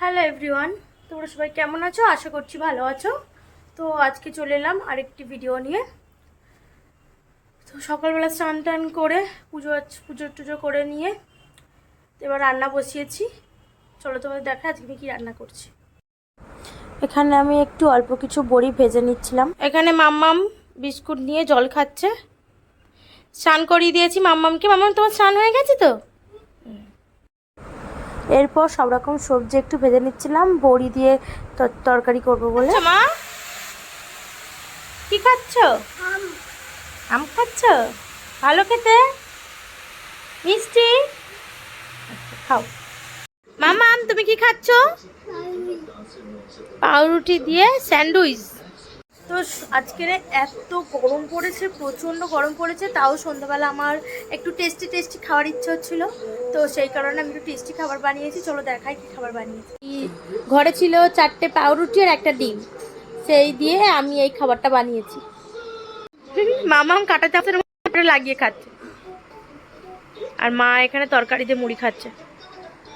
Hello everyone তোমরা সবাই কেমন আছো? আশা করছি ভালো আছো। তো আজকে চলে এলাম আরেকটি ভিডিও নিয়ে। তো সকালবেলা স্নান টান করে পুজো পুজো টুজো করে নিয়ে এবার রান্না বসিয়েছি। চলো তোমাদের দেখা আজকে আমি কী রান্না করছি। এখানে আমি একটু অল্প কিছু বড়ি ভেজে নিচ্ছিলাম। এখানে মাম্মাম বিস্কুট নিয়ে জল খাচ্ছে। স্নান করিয়ে দিয়েছি মাম্মামকে। মাম্মাম, তোমার স্নান হয়ে গেছে তো? এরপর সব রকম সবজি একটু ভেজে নিচ্ছিলাম বড়ি দিয়ে তর- তরকারি করব বলে। মা। কি খাচ্ছ? আম। খাচ্ছ? ভালো খেতে? মিষ্টি? আচ্ছা, খাও। মামা আম তুমি কি খাচ্ছ? পাউরুটি দিয়ে স্যান্ডউইচ। তো আজকের এত গরম পড়েছে, প্রচণ্ড গরম পড়েছে, তাও সন্ধ্যাবেলা আমার একটু টেস্টি টেস্টি খাওয়ার ইচ্ছে হচ্ছিল। তো সেই কারণে আমি একটু টেস্টি খাবার বানিয়েছি, চলো দেখাই কি খাবার বানিয়েছি। ঘরে ছিল চারটে পাউরুটি আর একটা ডিম। সেই দিয়ে আমি এই খাবারটা বানিয়েছি। মামাম কাটা চাপের লাগিয়ে খাচ্ছে। আর মা এখানে তরকারি দিয়ে মুড়ি খাচ্ছে।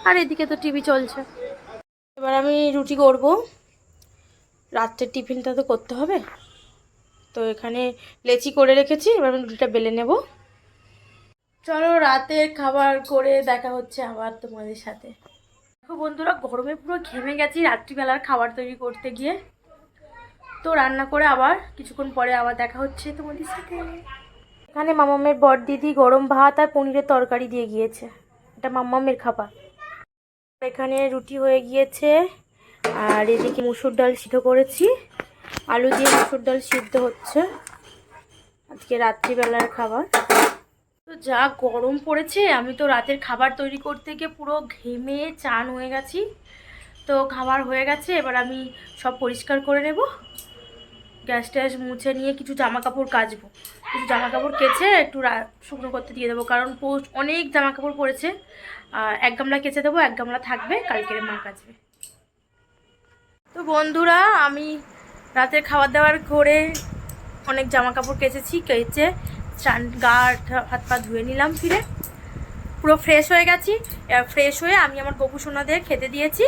আর এদিকে তো টিভি চলছে। এবার আমি রুটি করব। রাত্রের টিফিনটা তো করতে হবে। তো এখানে লেচি করে রেখেছি, এবার আমি রুটিটা বেলে নেব। চলো রাতে খাবার করে দেখা হচ্ছে আবার তোমাদের সাথে। দেখো বন্ধুরা, গরমে পুরো ঘেমে গেছি রাত্রিবেলার খাবার তৈরি করতে গিয়ে। তো রান্না করে আবার কিছুক্ষণ পরে আবার দেখা হচ্ছে তোমাদের সাথে। এখানে মামামের বর দিদি গরম ভাত আর পনিরের তরকারি দিয়ে গিয়েছে। এটা মামামের খাবার। এখানে রুটি হয়ে গিয়েছে। আর এদিকে মুসুর ডাল সিদ্ধ করেছি। আলু দিয়ে মুসুর ডাল সিদ্ধ হচ্ছে। আজকে রাত্রিবেলার খাবার। তো যা গরম পড়েছে, আমি তো রাতের খাবার তৈরি করতে গিয়ে পুরো ঘেমে চান হয়ে গেছি। তো খাবার হয়ে গেছে, এবার আমি সব পরিষ্কার করে নেব। গ্যাস ট্যাস মুছে নিয়ে কিছু জামা কাপড় কাচবো। কিছু জামা কাপড় কেচে একটু শুকনো করতে দিয়ে দেবো, কারণ পোস্ট অনেক জামা কাপড় পড়েছে এক গামলা কেচে দেবো, এক গামলা থাকবে, কালকের মা কাচবে। তো বন্ধুরা, আমি রাতের খাবার দাবার করে অনেক জামা কাপড় কেচেছি, কেচে গা হাত পা ধুয়ে নিলাম ফিরে। পুরো ফ্রেশ হয়ে গেছি। ফ্রেশ হয়ে আমি আমার গোপু সোনাদের খেতে দিয়েছি।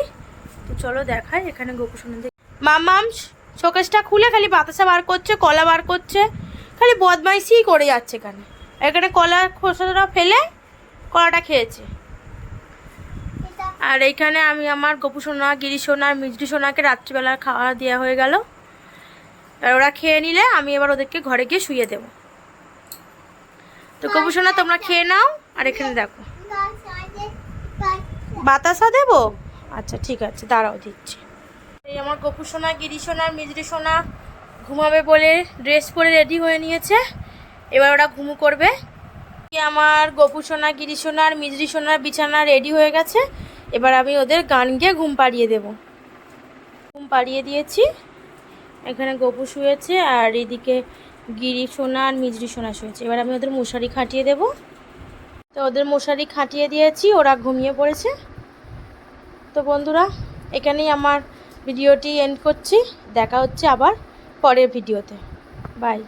তো চলো দেখাই এখানে গোপু সোনাদের। মামাম শোকেসটা খুলে খালি বাতাসা বার করছে, কলা বার করছে। খালি বদমাইশিই করে যাচ্ছে এখানে। এখানে কলা খোসাটা ফেলে কলাটা খেয়েছে। আর এইখানে আমি আমার গোপু সোনা, গিরি সোনা, আর মিজরি সোনাকে রাত্রিবেলা খাওয়া দেওয়া হয়ে গেল। আর ওরা খেয়ে নিলে আমি এবার ওদেরকে ঘরে গিয়ে শুয়ে দেবো। তো গোপু সোনা, তোমরা খেয়ে নাও, আর এখানে দেখো। বাতাসা দেবো? আচ্ছা ঠিক আছে, দাঁড়াও, দিচ্ছি। এই আমার গোপু সোনা, গিরি সোনা মিজরি সোনা ঘুমাবে বলে ড্রেস পরে রেডি হয়ে নিয়েছে। এবার ওরা ঘুমু করবে। আমার গোপু সোনা, গিরি সোনা, আর মিজরি সোনার বিছানা রেডি হয়ে গেছে। এবার আমি ওদের গান গিয়ে ঘুম পাড়িয়ে দেব। ঘুম পাড়িয়ে দিয়েছি। এখানে গোপু শুয়েছে আর এদিকে গিরি সোনা আর মিজরি সোনা শুয়েছে। এবার আমি ওদের মশারি খাটিয়ে দেব। তো ওদের মশারি খাটিয়ে দিয়েছি, ওরা ঘুমিয়ে পড়েছে। তো বন্ধুরা, এখানেই আমার ভিডিওটি এন্ড করছি। দেখা হচ্ছে আবার পরের ভিডিওতে। বাই